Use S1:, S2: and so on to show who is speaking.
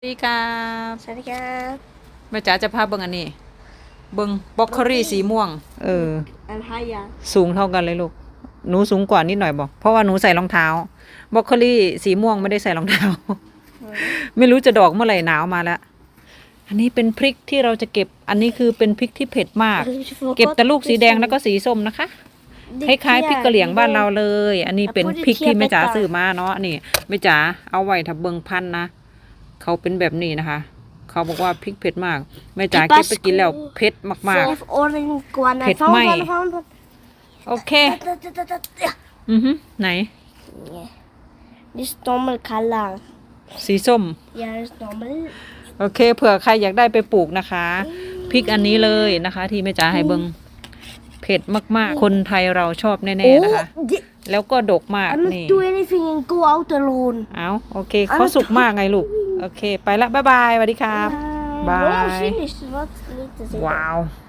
S1: สวัสดีครับ
S2: สวัสดีครับ
S1: แม่จ๋าจะพาเบิ่งอันนี้ เบิ่งบล็อกโครี่สีม่วง เออ
S2: อันฮายา
S1: สูงเท่ากันเลยลูก หนูสูงกว่านิดหน่อยบอก เพราะว่าหนูใส่รองเท้าบล็อกโคลี่สีม่วงไม่ได้ใส่รองเท้า ไม่รู้จะดอกเมื่อไหร่หนาวมาแล้ว อันนี้เป็นพริกที่เราจะเก็บ อันนี้คือเป็นพริกที่เผ็ดมาก เก็บแต่ลูกสีแดงแล้วก็สีส้มนะคะ คล้ายๆพริกกะเหรี่ยงบ้านเราเลย อันนี้เป็นพริกที่แม่จ๋าซื้อมาเนาะนี่แม่จ๋าเอาไว้ถ้าเบิ่งพันธุ์นะ เขาเป็นแบบนี้นะคะ เขาบอกว่าพริกเผ็ดมากแม่จ๋าเก็บไปกินแล้วเผ็ดมาก
S2: Zelf oren kwana.
S1: เผ็ดไหมๆโอเคอือฮึไหน
S2: Dit is normal color.
S1: สีส้ม
S2: Ja, dit is normal.
S1: โอเคเผื่อใครอยากได้ไปปลูกนะคะพริกอันนี้เลยนะคะ ที่แม่จ๋าให้เบิงเผ็ดมากๆ คนไทยเราชอบแน่ๆนะคะ
S2: dit,
S1: แล้วก็ดกมาก
S2: I'm
S1: นี่
S2: not doing anything and go out alone.
S1: เอาโอเคเขาสุกมากไงลูก โอเค ไปละบ๊ายบายสวัสดีครับ Bye.
S2: Oh,